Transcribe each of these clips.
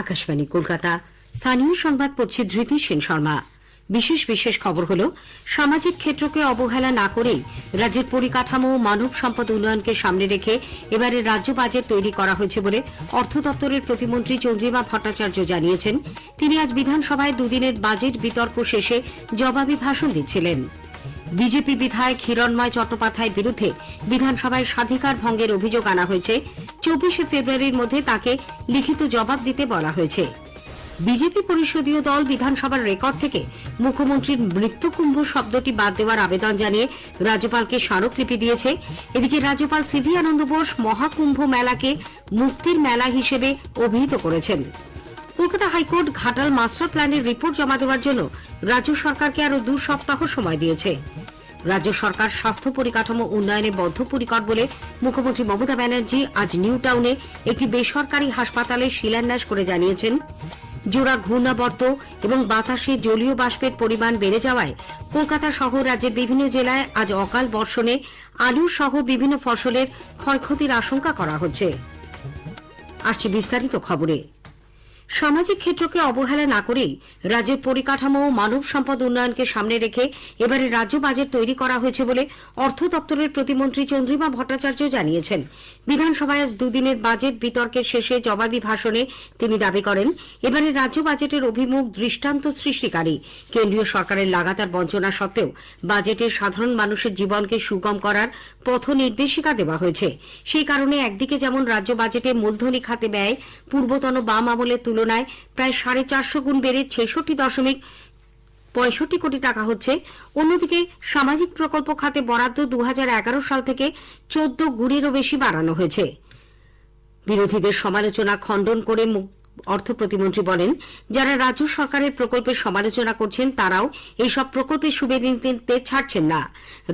আকাশবাণী, কলকাতা। স্থানীয় সংবাদ পড়ছে ধৃতি সেন শর্মা। বিশেষ বিশেষ খবর হল, সামাজিক ক্ষেত্রকে অবহেলা না করেই রাজ্যের পরিকাঠামো ও মানব সম্পদ উন্নয়নকে সামনে রেখে এবারে রাজ্য বাজেট তৈরি করা হয়েছে বলে অর্থ দপ্তরের প্রতিমন্ত্রী চন্দ্রিমা ভট্টাচার্য জানিয়েছেন। তিনি আজ বিধানসভায় দুদিনের বাজেট বিতর্ক শেষে জবাবি ভাষণ দিচ্ছিলেন। বিজেপি বিধায়ক হিরণময় চট্টোপাধ্যায়ের বিরুদ্ধে বিধানসভায় স্বাধিকার ভঙ্গের অভিযোগ আনা হয়েছে। চব্বিশে ফেব্রুয়ারির মধ্যে তাকে লিখিত জবাব দিতে বলা হয়েছে। বিজেপি পরিষদীয় দল বিধানসভার রেকর্ড থেকে মুখ্যমন্ত্রীর মৃত্যুকুম্ভ শব্দটি বাদ দেওয়ার আবেদন জানিয়ে রাজ্যপালকে স্মারকলিপি দিয়েছে। এদিকে রাজ্যপাল সিভি আনন্দ বোস মহাকুম্ভ মেলাকে মুক্তির মেলা হিসেবে অভিহিত করেছেন। Kolkata high court Ghatal master প্ল্যানের রিপোর্ট জমা দেওয়ার জন্য রাজ্য সরকারকে আরও দু সপ্তাহ সময় দিয়েছে। রাজ্য সরকার স্বাস্থ্য পরিকাঠামো উন্নয়নে বদ্ধপরিকর বলে মুখ্যমন্ত্রী মমতা ব্যানার্জি আজ নিউ টাউনে একটি বেসরকারি হাসপাতালে শিলান্যাস করে জানিয়েছেন। জোড়া ঘূর্ণাবর্ত এবং বাতাসে জলীয় বাষ্পের পরিমাণ বেড়ে যাওয়ায় কলকাতা সহ রাজ্যের বিভিন্ন জেলায় আজ অকাল বর্ষণে আলু সহ বিভিন্ন ফসলের ক্ষয়ক্ষতির আশঙ্কা করা হচ্ছে। আসছে বিস্তারিত খবরে। সামাজিক ক্ষেত্রকে অবহেলা না করেই রাজ্যের পরিকাঠামো ও মানব সম্পদ উন্নয়নকে সামনে রেখে এবারে রাজ্য বাজেট তৈরি করা হয়েছে বলে অর্থ দপ্তরের প্রতিমন্ত্রী চন্দ্রিমা ভট্টাচার্য জানিয়েছেন। বিধানসভায় আজ দুদিনের বাজেট বিতর্কের শেষে জবাবি ভাষণে তিনি দাবি করেন, এবারে রাজ্য বাজেটের অভিমুখ দৃষ্টান্ত সৃষ্টিকারী। কেন্দ্রীয় সরকারের লাগাতার বঞ্চনা সত্ত্বেও বাজেটে সাধারণ মানুষের জীবনকে সুগম করার পথ নির্দেশিকা দেওয়া হয়েছে। সেই কারণে একদিকে যেমন রাজ্য বাজেটে মূলধনী খাতে ব্যয় পূর্বতন বাম আমলের তুলনায় প্রায় সাড়ে চারশো গুণ বেড়ে ছেষট্টি দশমিক পঁয়ষট্টি কোটি টাকা হচ্ছে। অন্যদিকে সামাজিক প্রকল্প খাতে বরাদ্দ দু সাল থেকে চোদ্দ গুণেরও বেশি বাড়ানো হয়েছে। বিরোধীদের সমালোচনা খণ্ডন করে অর্থ প্রতিমন্ত্রী বলেন, যারা রাজ্য সরকারের প্রকল্পের সমালোচনা করছেন, তারাও এইসব প্রকল্পের সুবিধে নিতে ছাড়ছেন না।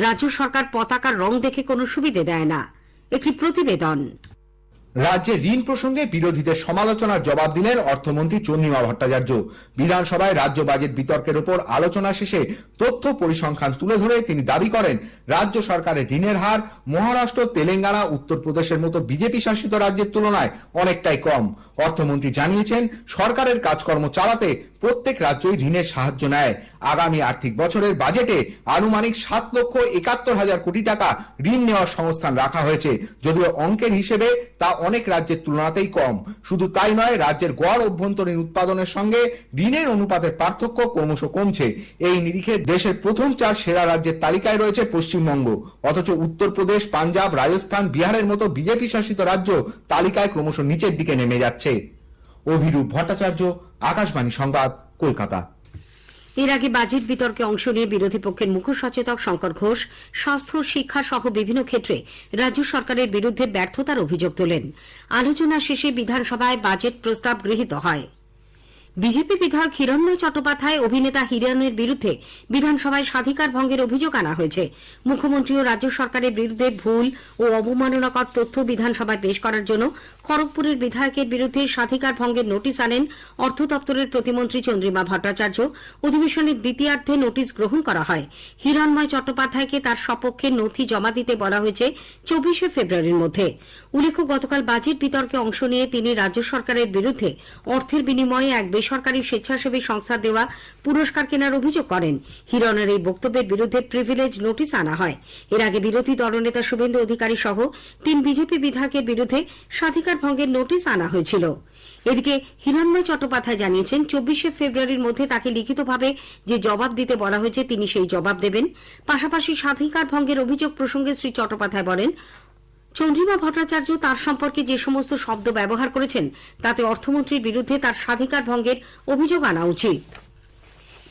রাজ্য সরকার পতাকার রং দেখে কোনো সুবিধে দেয় না। একটি প্রতিবেদন। রাজ্যে ঋণ প্রসঙ্গে বিরোধীদের সমালোচনার জবাব দিলেন অর্থমন্ত্রী চন্দ্রিমা ভট্টাচার্য। বিধানসভায় রাজ্য বাজেট বিতর্কের উপর আলোচনা শেষে তথ্য পরিসংখ্যান তুলে ধরে তিনি দাবি করেন, রাজ্য সরকারের ঋণের হার মহারাষ্ট্র, তেলেঙ্গানা, উত্তরপ্রদেশের মতো বিজেপি শাসিত রাজ্যের তুলনায় অনেকটাই কম। অর্থমন্ত্রী জানিয়েছেন, সরকারের কাজকর্ম চালাতে প্রত্যেক রাজ্যই ঋণের সাহায্য নেয়। আগামী আর্থিক বছরের বাজেটে আনুমানিক সাত লক্ষ একাত্তর হাজার কোটি টাকা ঋণ নেওয়ার সংস্থান রাখা হয়েছে। যদিও অঙ্কের হিসেবে তা অনেক রাজ্যের তুলনাতেই কম। শুধু তাই নয়, রাজ্যের গড় অভ্যন্তরীণ উৎপাদনের সঙ্গে ঋণের অনুপাতের পার্থক্য ক্রমশ কমছে। এই নিরিখে দেশের প্রথম চার সেরা রাজ্যের তালিকায় রয়েছে পশ্চিমবঙ্গ। অথচ উত্তরপ্রদেশ, পাঞ্জাব, রাজস্থান, বিহারের মতো বিজেপি শাসিত রাজ্য তালিকায় ক্রমশ নিচের দিকে নেমে যাচ্ছে। অভিরূপ ভট্টাচার্য, আকাশবাণী সংবাদ, কলকাতা। এর আগে বাজেট বিতর্কে অংশ নিয়ে বিরোধী পক্ষের মুখ্য সচেতক শঙ্কর ঘোষ স্বাস্থ্য, শিক্ষা সহ বিভিন্ন ক্ষেত্রে রাজ্য সরকারের বিরুদ্ধে ব্যর্থতার অভিযোগ তোলেন। আলোচনা শেষে বিধানসভায় বাজেট প্রস্তাব গৃহীত হয়। বিজেপি বিধায়ক হিরণ্ময় চট্টোপাধ্যায়, অভিনেতা হিরণের বিরুদ্ধে বিধানসভায় স্বাধিকার ভঙ্গের অভিযোগ আনা হয়েছে। মুখ্যমন্ত্রী ও রাজ্য সরকারের বিরুদ্ধে ভুল ও অবমাননাকর তথ্য বিধানসভায় পেশ করার জন্য খড়গপুরের বিধায়কের বিরুদ্ধে স্বাধিকার ভঙ্গের নোটিশ আনেন অর্থ দপ্তরের প্রতিমন্ত্রী চন্দ্রিমা ভট্টাচার্য। অধিবেশনের দ্বিতীয়ার্ধে নোটিশ গ্রহণ করা হয়। হিরণময় চট্টোপাধ্যায়কে তার সপক্ষে নথি জমা দিতে বলা হয়েছে চব্বিশে ফেব্রুয়ারির মধ্যে। উল্লেখ্য, গতকাল বাজেট বিতর্কে অংশ নিয়ে তিনি রাজ্য সরকারের বিরুদ্ধে অর্থের বিনিময়ে এক বেসরকারি স্বেচ্ছাসেবী সংস্থা দেওয়া পুরস্কার কেনার অভিযোগ করেন। হিরণের এই বক্তব্যের বিরুদ্ধে প্রিভিলেজ নোটিশ আনা হয়। এর আগে বিরোধী দলনেতা শুভেন্দু অধিকারী সহ তিন বিজেপি বিধায়কের বিরুদ্ধে স্বাধিকার ভঙ্গের নোটিশ আনা হয়েছিল। এদিকে হিরণময় চট্টোপাধ্যায় জানিয়েছেন, চব্বিশে ফেব্রুয়ারির মধ্যে তাকে লিখিতভাবে যে জবাব দিতে বলা হয়েছে তিনি সেই জবাব দেবেন। পাশাপাশি স্বাধিকার ভঙ্গের অভিযোগ প্রসঙ্গে শ্রী চট্টোপাধ্যায় বলেন চন্দ্রিমা ভট্টাচার্য তার সম্পর্কে যে সমস্ত শব্দ ব্যবহার করেছেন, তাতে অর্থমন্ত্রীর বিরুদ্ধে তার স্বাধিকার ভঙ্গের অভিযোগ আনা উচিত।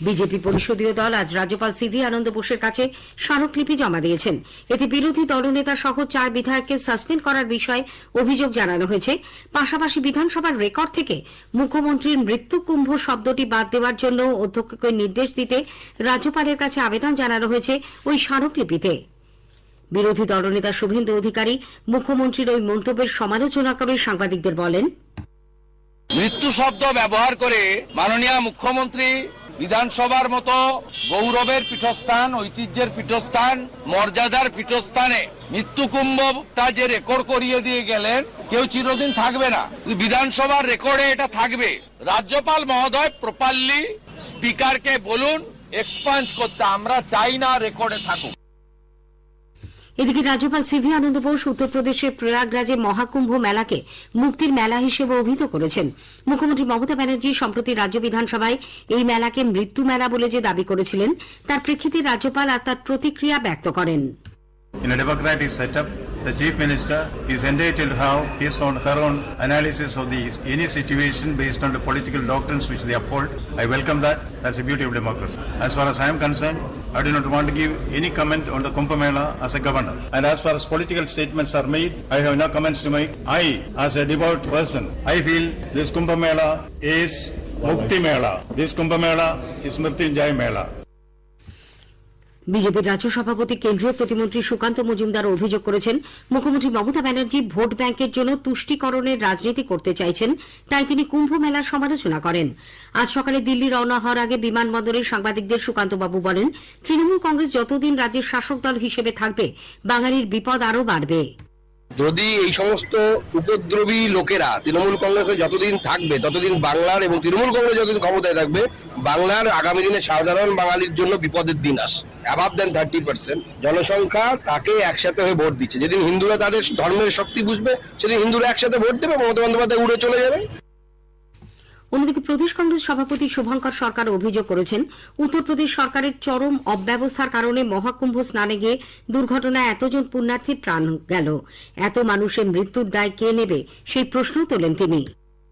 বিজেপি পরিষদীয় দল আজ রাজ্যপাল সিভি আনন্দ বোসের কাছে স্মারকলিপি জমা দিয়েছেন। এতে বিরোধী দলনেতা সহ চার বিধায়ককে সাসপেন্ড করার বিষয়ে অভিযোগ জানানো হয়েছে। পাশাপাশি বিধানসভার রেকর্ড থেকে মুখ্যমন্ত্রীর মৃত্যু কুম্ভ শব্দটি বাদ দেওয়ার জন্য অধ্যক্ষকে নির্দেশ দিতে রাজ্যপালের কাছে আবেদন জানানো হয়েছে ওই স্মারকলিপিতে। বিরোধী দলনেতা শুভেন্দু অধিকারী, মুখ্যমন্ত্রীর ওই মন্তব্যের সমালোচনা করে সাংবাদিকদের বলেন। মৃত্যু শব্দ ব্যবহার করে মাননীয় মুখ্যমন্ত্রী বিধানসভার মতো গৌরবের পীঠস্থান, ঐতিহ্যের পীঠস্থান, মর্যাদার পীঠস্থানে মৃত্যুকুম্ভটা যে রেকর্ড করিয়ে দিয়ে গেলেন, কেউ চিরদিন থাকবে না। বিধানসভার রেকর্ডে এটা থাকবে। রাজ্যপাল মহোদয় প্রপারলি স্পিকারকে বলুন, এক্সপাঞ্জ করতে আমরা চাই না রেকর্ডে থাকুক। এদিকে রাজ্যপাল সিভি আনন্দ বোস উত্তরপ্রদেশের প্রয়াগরাজে মহাকুম্ভ মেলাকে মুক্তির মেলা হিসেবে অভিহিত করেছেন মুখ্যমন্ত্রী মমতা ব্যানার্জি সম্প্রতি রাজ্য বিধানসভায় এই মেলাকে মৃত্যু মেলা বলে যে দাবি করেছিলেন তার প্রেক্ষিতে রাজ্যপাল আর তার প্রতিক্রিয়া ব্যক্ত করেন In a democratic setup, the chief minister is entitled to have his own, her own analysis of the any situation based on the political doctrines which they uphold. I welcome that. That's the beauty of democracy. As far as I am concerned, I do not want to give any comment on the Kumbh as a governor. And as far as political statements are made, I have no comments to make. I, as a devout person, I feel this Kumbh Mela is Mukti Mela. This Kumbh Mela is Mrityunjay Mela. বিজেপির রাজ্য সভাপতি, কেন্দ্রীয় প্রতিমন্ত্রী সুকান্ত মজুমদার অভিযোগ করেছেন, মুখ্যমন্ত্রী Mamata Banerjee vote ব্যাংকের জন্য তুষ্টিকরণের রাজনীতি করতে চাইছেন, তাই তিনি কুম্ভ মেলার সমালোচনা করেন। আজ সকালে দিল্লি রওনা হওয়ার আগে বিমানবন্দরে সাংবাদিকদের সুকান্তবাবু বলেন, তৃণমূল কংগ্রেস যতদিন রাজ্যের শাসক দল হিসেবে থাকবে, বাঙালির বিপদ আরও বাড়বে। যদি এই সমস্ত উপদ্রবী লোকেরা তৃণমূল কংগ্রেসে যতদিন থাকবে, ততদিন বাংলার এবং তৃণমূল কংগ্রেস যতদিন ক্ষমতায় থাকবে, বাংলার আগামী দিনে সাধারণ বাঙালির জন্য বিপদের দিন আস অ্যাভাব দেন থার্টি পার্সেন্ট জনসংখ্যা তাকে একসাথে হয়ে ভোট দিচ্ছে। যেদিন হিন্দুরা তাদের ধর্মের শক্তি বুঝবে, সেদিন হিন্দুরা একসাথে ভোট দেবে, মমতা বন্দ্যোপাধ্যায় উড়ে চলে যাবে। অন্যদিকে প্রদেশ কংগ্রেস সভাপতি শুভঙ্কর সরকার অভিযোগ করেছেন, উত্তরপ্রদেশ সরকারের চরম অব্যবস্থার কারণে মহাকুম্ভ স্নানে গিয়ে দুর্ঘটনায় এতজন পুণ্যার্থীর প্রাণ গেল। এত মানুষের মৃত্যুর দায় কে নেবে? সেই প্রশ্ন তোলেন তিনি।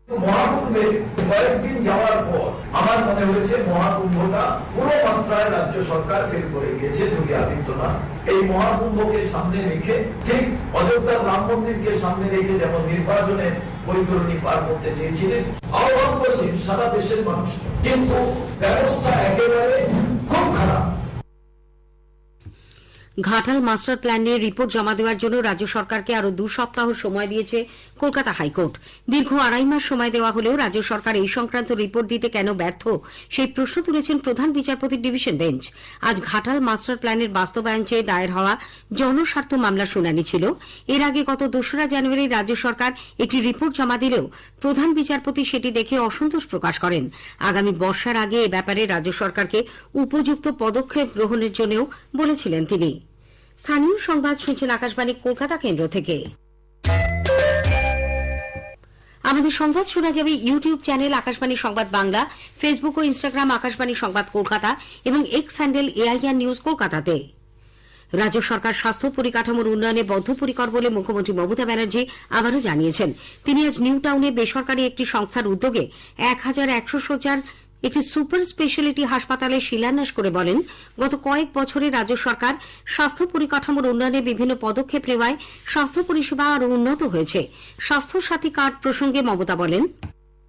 মহাকুম্ভে কয়েকদিন যাওয়ার পর আমার মনে হয়েছে, মহাকুম্ভটা পুরো মাত্রায় রাজ্য সরকার ফেল করে গিয়েছে, যোগী আদিত্যনাথ। এই মহাকুম্ভকে সামনে রেখে, ঠিক অযোধ্যার রাম মন্দিরকে সামনে রেখে যেমন নির্বাচনে বৈতরণী পার করতে চেয়েছিলেন, আহ্বান করলেন সারা দেশের মানুষ। কিন্তু ব্যবস্থা একেবারে খুব খারাপ। ঘাটাল মাস্টার প্ল্যান নিয়ে রিপোর্ট জমা দেওয়ার জন্য রাজ্য সরকারকে আরও দু সপ্তাহ সময় দিয়েছে কলকাতা হাইকোর্ট। দীর্ঘ আড়াই মাস সময় দেওয়া হলেও রাজ্য সরকার এই সংক্রান্ত রিপোর্ট দিতে কেন ব্যর্থ? সেই প্রশ্ন তুলেছেন প্রধান বিচারপতির ডিভিশন বেঞ্চ। আজ ঘাটাল মাস্টার প্ল্যানের বাস্তবায়ন চেয়ে দায়ের হওয়া জনস্বার্থ মামলা শুনানি ছিল। এর আগে গত দোসরা জানুয়ারি রাজ্য সরকার একটি রিপোর্ট জমা দিলেও প্রধান বিচারপতি সেটি দেখে অসন্তোষ প্রকাশ করেন। আগামী বর্ষার আগে এ ব্যাপারে রাজ্য সরকারকে উপযুক্ত পদক্ষেপ গ্রহণের জন্যও বলেছিলেন তিনি। স্থানীয় সংবাদ শুনছেন আকাশবাণী কলকাতা কেন্দ্র থেকে। আমাদের সংবাদ শোনা যাবে ইউটিউব চ্যানেল আকাশবাণী সংবাদ বাংলা ফেসবুক ও ইনস্টাগ্রাম আকাশবাণী সংবাদ কলকাতা এবং এক্স হ্যান্ডেল এআইআর নিউজ কলকাতাতে। রাজ্য সরকার স্বাস্থ্য পরিকাঠামোর উন্নয়নে বদ্ধপরিকর বলে মুখ্যমন্ত্রী মমতা ব্যানার্জি আবারও জানিয়েছেন। তিনি আজ নিউ টাউনে বেসরকারি একটি সংস্থার উদ্যোগে এক হাজার একশো শয্যার একটি সুপার স্পেশালিটি হাসপাতালে শিলান্যাস করে বলেন, গত কয়েক বছরে রাজ্য সরকার স্বাস্থ্য পরিকাঠামোর উন্নয়নে বিভিন্ন পদক্ষেপ নেওয়ায় স্বাস্থ্য পরিষেবা আরও উন্নত হয়েছে। স্বাস্থ্য সাথী কার্ড প্রসঙ্গে মমতা বলেন,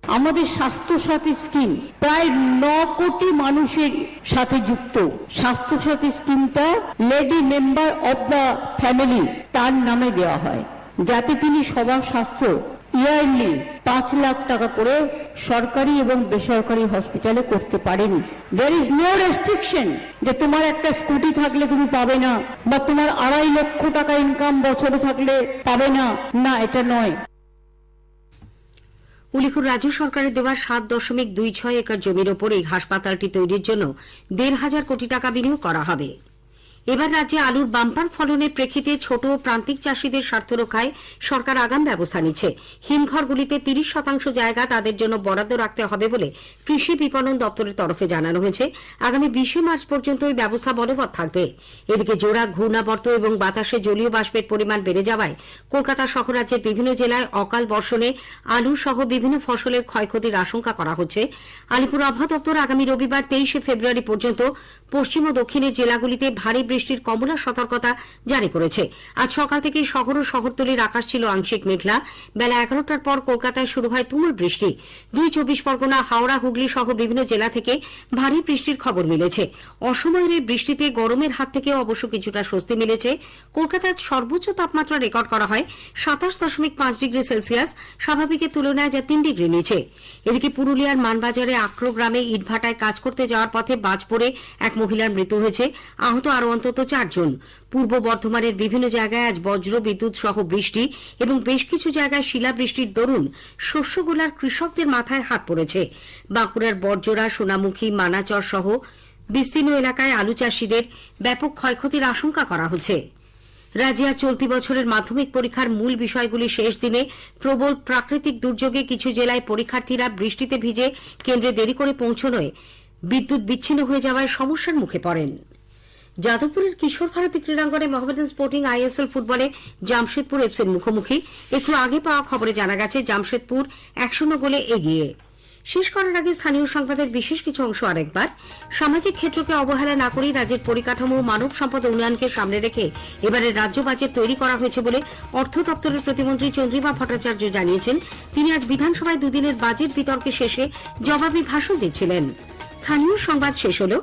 আমাদের স্বাস্থ্যসাথী স্কিম প্রায় ন কোটি মানুষের সাথে যুক্ত। স্বাস্থ্যসাথী স্কিমটা lady member of the family তার নামে দেওয়া হয়, যাতে তিনি সবার স্বাস্থ্য ইয়ারলি পাঁচ লাখ টাকা করে সরকারি এবং বেসরকারি হসপিটালে করতে পারেন। দের ইজ নো রেস্ট্রিকশন যে তোমার একটা স্কুটি থাকলে তুমি পাবে না, বা তোমার আড়াই লক্ষ টাকা ইনকাম বছরে থাকলে পাবে না। না, এটা নয়। উল্লেখ্য, রাজ্য সরকারের দেওয়া সাত দশমিক দুই ছয় একর জমির ওপর এই হাসপাতালটি তৈরির জন্য দেড় হাজার কোটি টাকা বিনিয়োগ করা হবে। এবার রাজ্যে আলুর বাম্পার ফলনের প্রেক্ষিতে ছোট ও প্রান্তিক চাষীদের স্বার্থ রক্ষায় সরকার আগাম ব্যবস্থা নিচ্ছে। হিমঘরগুলিতে তিরিশ শতাংশ জায়গা তাদের জন্য বরাদ্দ রাখতে হবে বলে কৃষি বিপণন দপ্তরের তরফে জানানো হয়েছে। আগামী বিশে মার্চ পর্যন্ত এই ব্যবস্থা বলবৎ থাকবে। এদিকে জোড়া, ঘূর্ণাবর্ত এবং বাতাসে জলীয় বাষ্পের পরিমাণ বেড়ে যাওয়ায় কলকাতা সহ রাজ্যের বিভিন্ন জেলায় অকাল বর্ষণে আলু সহ বিভিন্ন ফসলের ক্ষয়ক্ষতির আশঙ্কা করা হচ্ছে। আলিপুর আবহাওয়া দপ্তর আগামী রবিবার তেইশে ফেব্রুয়ারি পর্যন্ত পশ্চিম ও দক্ষিণের জেলাগুলিতে ভারী বৃষ্টির কমলা সতর্কতা জারি করেছে। আজ সকাল থেকেই শহর ও শহরতলির আকাশ ছিল আংশিক মেঘলা। বেলা এগারোটার পর কলকাতায় শুরু হয় তুমুল বৃষ্টি। দুই চব্বিশ পরগনা, হাওড়া, হুগলি সহ বিভিন্ন জেলা থেকে ভারী বৃষ্টির খবর মিলেছে। অসময়ের এই বৃষ্টিতে গরমের হাত থেকেও অবশ্য কিছুটা স্বস্তি মিলেছে। কলকাতায় সর্বোচ্চ তাপমাত্রা রেকর্ড করা হয় সাতাশ দশমিক পাঁচ ডিগ্রি সেলসিয়াস। স্বাভাবিকের তুলনায় যা তিন ডিগ্রি নিচে। এদিকে পুরুলিয়ার মানবাজারে আক্রো গ্রামে ইটভাটায় কাজ করতে যাওয়ার পথে বাজ পড়ে এক মহিলার মৃত্যু হয়েছে। আহত আরও অন্তত চারজন। পূর্ব বর্ধমানের বিভিন্ন জায়গায় আজ বজ্র, বিদ্যুৎ সহ বৃষ্টি এবং বেশ কিছু জায়গায় শিলাবৃষ্টির দরুন শস্যগোলার কৃষকদের মাথায় হাত পড়েছে। বাঁকুড়ার বর্জরা সোনামুখী, মানাচর সহ বিস্তীর্ণ এলাকায় আলু চাষীদের ব্যাপক ক্ষয়ক্ষতির আশঙ্কা করা হচ্ছে। রাজিয়া চলতি বছরের মাধ্যমিক পরীক্ষার মূল বিষয়গুলি শেষ দিনে প্রবল প্রাকৃতিক দুর্যোগে কিছু জেলায় পরীক্ষার্থীরা বৃষ্টিতে ভিজে কেন্দ্রে দেরি করে পৌঁছনোয় বিদ্যুৎ বিচ্ছিন্ন হয়ে যাওয়ায় সমস্যার মুখে পড়েন। যাদবপুরের কিশোর ভারতী ক্রীড়াঙ্গনে মোহামেডান স্পোর্টিং আইএসএল ফুটবলে জামশেদপুর এফসির মুখোমুখি। একটু আগে পাওয়া খবরে জানা গেছে, জামশেদপুর এক শূন্য গোলে এগিয়ে। শেষ করার আগে স্থানীয় সংবাদের বিশেষ কিছু অংশ আরেকবার। সামাজিক ক্ষেত্রকে অবহেলা না করেই রাজ্যের পরিকাঠামো মানব সম্পদ উন্নয়নকে সামনে রেখে এবারে রাজ্য বাজেট তৈরি করা হয়েছে বলে অর্থ দপ্তরের প্রতিমন্ত্রী চন্দ্রিমা ভট্টাচার্য জানিয়েছেন। তিনি আজ বিধানসভায় দুদিনের বাজেট বিতর্কে শেষে জবাবি ভাষণ দিচ্ছিলেন স্থানীয় সংবাদ শেষ হল।